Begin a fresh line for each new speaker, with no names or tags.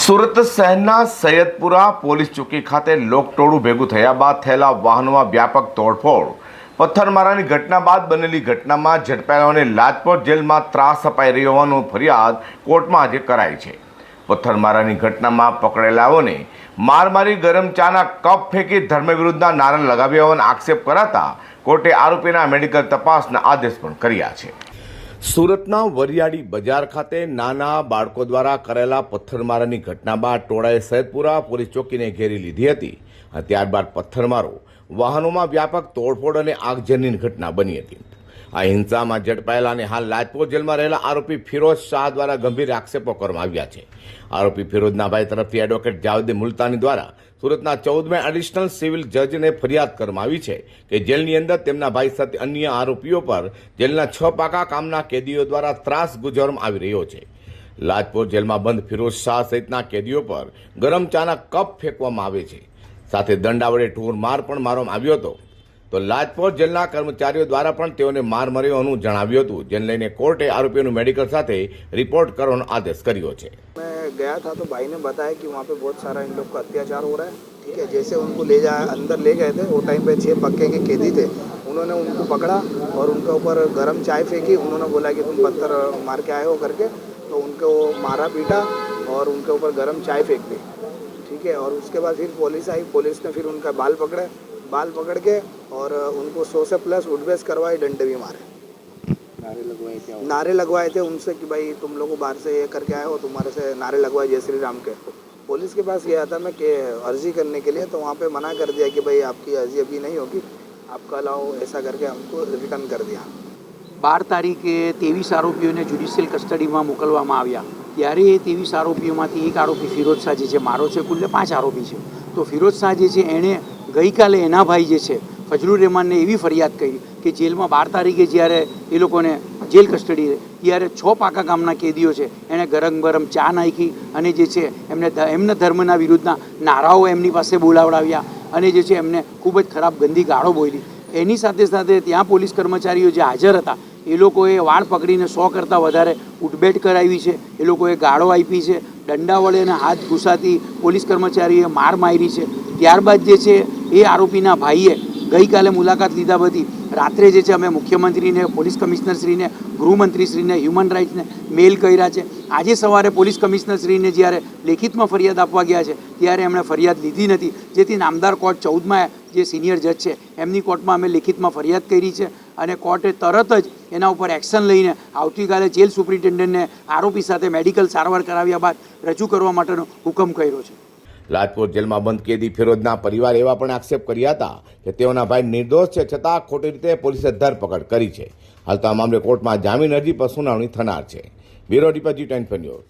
સુરત શહેરના સૈયદપુરા પોલીસ ચોકી ખાતે લોકટોળું ભેગું થયા બાદ થયેલા વાહનોમાં વ્યાપક તોડફોડ. પથ્થરમારાની ઘટના બાદ બનેલી ઘટનામાં ઝડપાયેલાઓને લાજપોર જેલમાં ત્રાસ અપાઈ રહ્યો હોવાનો ફરિયાદ કોર્ટમાં આજે કરાઈ છે. પથ્થરમારાની ઘટનામાં પકડેલાઓને માર મારી ગરમ ચાના કપ ફેંકી ધર્મ વિરુદ્ધના નારા લગાવ્યા હોવાના આક્ષેપ કરાતા કોર્ટે આરોપીના મેડિકલ તપાસના આદેશ પણ કર્યા છે. સુરતના વરિયાળી બજાર ખાતે નાના બાળકો દ્વારા કરેલા પથ્થરમારાની ઘટના બાદ ટોળાએ સૈદપુરા પોલીસ ચોકીને ઘેરી લીધી હતી અને ત્યારબાદ પથ્થરમારો વાહનોમાં વ્યાપક તોડફોડ અને આગજનની ઘટના બની હતી. આ હિંસામાં ઝડપાયેલા અને હાલ લાજપોર જેલમાં રહેલા આરોપી ફિરોઝ શાહ દ્વારા ગંભીર આક્ષેપો કરવામાં આવ્યા છે. આરોપી ફિરોઝના ભાઈ તરફથી એડવોકેટ જાવેદ મુલતાની દ્વારા સુરતના ચૌદમે એડિશનલ સિવિલ જજને ફરિયાદ કરવામાં આવી છે કે જેલની અંદર તેમના ભાઈ સાથે અન્ય આરોપીઓ પર જેલના છ પાકા કામના કેદીઓ દ્વારા ત્રાસ ગુજારવામાં આવી રહ્યો છે. લાજપોર જેલમાં બંધ ફિરોઝ શાહ સહિતના કેદીઓ પર ગરમ ચાના કપ ફેંકવામાં આવે છે. સાથે દંડા વડે ઢોર માર પણ મારવામાં આવ્યો હતો. તો લાજપોર જેલના કર્મચારીઓ દ્વારા પણ તેઓને માર મર્યો હોવાનું જણાવ્યું હતું જેને લઈને કોર્ટે આરોપીઓનું મેડિકલ સાથે રિપોર્ટ કરવાનો આદેશ કર્યો છે
मैं गया था तो भाई ने बताया कि वहाँ पे बहुत सारा इन लोग का अत्याचार हो रहा है ठीक है जैसे उनको ले जा अंदर ले गए थे वो टाइम पे छः पक्के के कैदी थे उन्होंने उनको पकड़ा और उनके ऊपर गर्म चाय फेंकी उन्होंने बोला कि तुम पत्थर मार के आए हो करके तो उनको मारा पीटा और उनके ऊपर गर्म चाय फेंक दी ठीक है और उसके बाद फिर पुलिस आई पुलिस ने फिर उनका बाल पकड़े बाल पकड़ के और उनको सौ से प्लस उठबेस करवाए डंडे भी मारे
नारे लगवाए थे
नारे लगवाए थे उनसे कि भाई तुम लोग बाहर से ये करके आए हो तुम्हारे से नारे लगवाए जय श्री राम के पुलिस के पास गया था मैं कि अर्जी करने के लिए तो वहाँ पे मना कर दिया कि भाई आपकी अर्जी अभी नहीं होगी आपका लाओ ऐसा करके हमको रिटर्न कर दिया
બાર તારીખે ત્રેવીસ આરોપીઓને જ્યુડિશિયલ કસ્ટડીમાં મોકલવામાં આવ્યા ત્યારે એ ત્રેવીસ આરોપીઓમાંથી એક આરોપી ફિરોજ શાહ જે છે મારો છે કુલ પાંચ આરોપી છે તો ફિરોજ શાહ જે છે એણે ગઈકાલે એના ભાઈ જે છે, ફજલુર રહેમાનને એવી ફરિયાદ કરી કે જેલમાં બાર તારીખે જ્યારે એ લોકોને જેલ કસ્ટડી ત્યારે છ પાકા ગામના કેદીઓ છે. એણે ગરમ ગરમ ચા નાખી અને જે છે, એમને એમના ધર્મના વિરુદ્ધના નારાઓ એમની પાસે બોલાવડાવ્યા અને જે છે, એમને ખૂબ જ ખરાબ ગંદી ગાળો બોલી. એની સાથે સાથે ત્યાં પોલીસ કર્મચારીઓ જે હાજર હતા, એ લોકોએ વાળ પકડીને સો કરતાં વધારે ઉઠબેટ કરાવી છે. એ લોકોએ ગાળો આપી છે. દંડા વડે હાથ ઘૂસાતી પોલીસ કર્મચારીએ માર મારી છે. ત્યારબાદ જે છે એ આરોપીના ભાઈએ ગઈકાલે મુલાકાત લીધા બધી. રાત્રે જે છે અમે મુખ્યમંત્રીને, પોલીસ કમિશનરશ્રીને, ગૃહમંત્રીશ્રીને હ્યુમન રાઇટ્સને મેલ કર્યા છે. આજે સવારે પોલીસ કમિશનરશ્રીને જ્યારે લેખિતમાં ફરિયાદ આપવા ગયા છે, ત્યારે એમણે ફરિયાદ લીધી નથી. જેથી નામદાર કોર્ટ ચૌદમાં જે સિનિયર જજ છે, એમની કોર્ટમાં અમે લેખિતમાં ફરિયાદ કરી છે અને કોર્ટે તરત જ એના ઉપર એક્શન લઈને આવતીકાલે જેલ સુપ્રિન્ટેન્ડન્ટને આરોપી સાથે મેડિકલ સારવાર કરાવ્યા બાદ રજૂ કરવા માટેનો હુકમ કર્યો છે.
લાજપોર જેલમાં બંધ કેદી ફિરોજના પરિવાર એવા પણ આક્ષેપ કર્યા હતા કે તેઓના ભાઈ નિર્દોષ છે છતાં ખોટી રીતે પોલીસે ધરપકડ કરી છે. હાલ તો આ મામલે કોર્ટમાં જામીન અરજી પર સુનાવણી થનાર છે. Bureau report G twenty